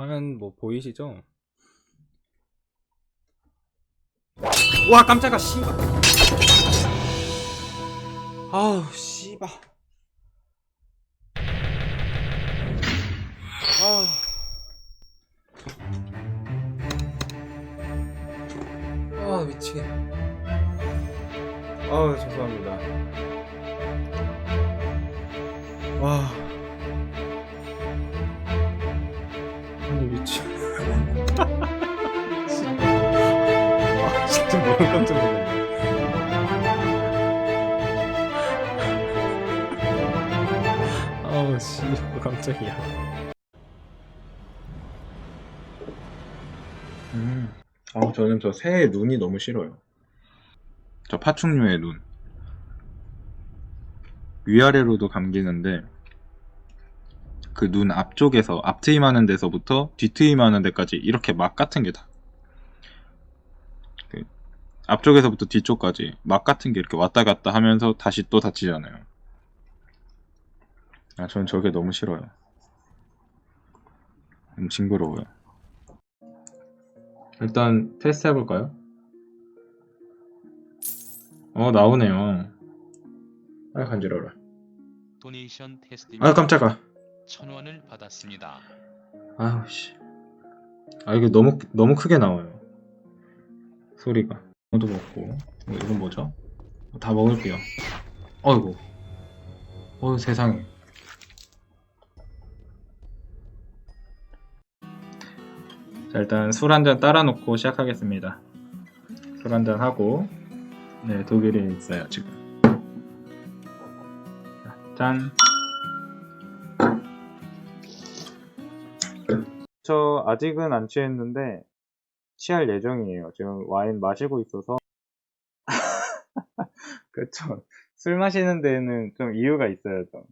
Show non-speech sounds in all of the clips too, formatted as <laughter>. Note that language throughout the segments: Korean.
화면 뭐 보이시죠? 와 깜짝아 씨발 아우 씨발 아 아, 미치겠네. 아우, 죄송합니다. 와. 아, 진짜 너무 깜짝 놀랐네. 아우, 씨, 깜짝이야. 음. 아, 저는 저 새의 눈이 너무 싫어요. 저 파충류의 눈. 위아래로도 감기는데, 그 눈 앞쪽에서, 앞트임하는 데서부터 뒤트임하는 데까지 이렇게 막 같은 게 다. 그 앞쪽에서부터 뒤쪽까지 막 같은 게 이렇게 왔다 갔다 하면서 다시 또 다치잖아요. 아, 전 저게 너무 싫어요. 좀 징그러워요. 일단 테스트 해볼까요? 어 나오네요. 아 간지러워라. 도네이션 테스트 아 깜짝아. 천 원을 받았습니다. 아우 씨. 아 이게 너무 너무 크게 나와요. 소리가. 이것도 먹고 어, 이건 뭐죠? 다 먹을게요. 어이구. 어 세상에. 자 일단 술 한 잔 따라 놓고 시작하겠습니다. 술 한 잔 하고 네 독일에 있어요 지금. 자, 짠. 저 아직은 안 취했는데 취할 예정이에요. 지금 와인 마시고 있어서. <laughs> 그쵸. 술 마시는 데는 좀 이유가 있어야죠.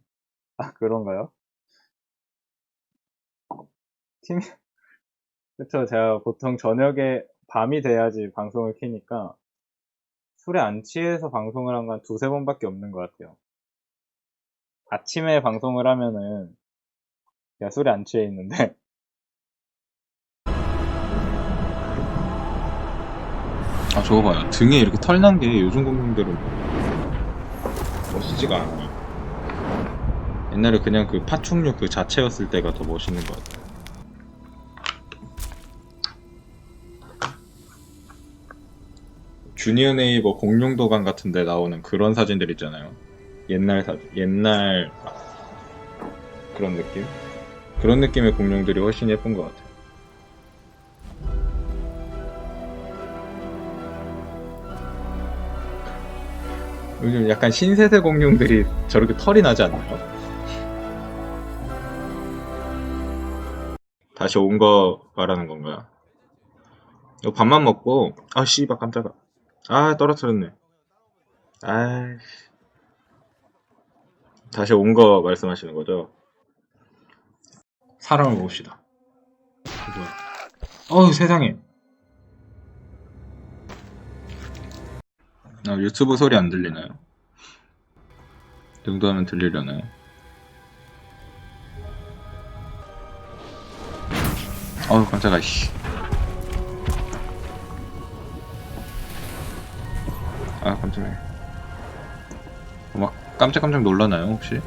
아, 그런가요? 팀, 그쵸. 제가 보통 저녁에 밤이 돼야지 방송을 키니까 술에 안 취해서 방송을 한 건 두세 번밖에 없는 것 같아요. 아침에 방송을 하면은 제가 술에 안 취해 있는데 아 저거 봐요. 등에 이렇게 털 난 게 요즘 공룡대로 멋있지가 않아요. 옛날에 그냥 그 파충류 그 자체였을 때가 더 멋있는 것 같아요. 주니어 네이버 공룡도감 같은 데 나오는 그런 사진들 있잖아요. 옛날 사진 옛날 그런 느낌? 그런 느낌의 공룡들이 훨씬 예쁜 것 같아요 요즘 약간 신세대 공룡들이 저렇게 털이 나지 않나요? 다시 온 거 말하는 건가요? 이거 밥만 먹고 아 씨발 깜짝아 아 떨어뜨렸네 아 다시 온 거 말씀하시는 거죠? 사람을 봅시다 어우 세상에 아, 유튜브 소리 안 들리나요? 이 정도 하면 들리려나요? 어우 깜짝아 씨. 아 깜짝이야 어, 막 깜짝깜짝 놀라나요 혹시?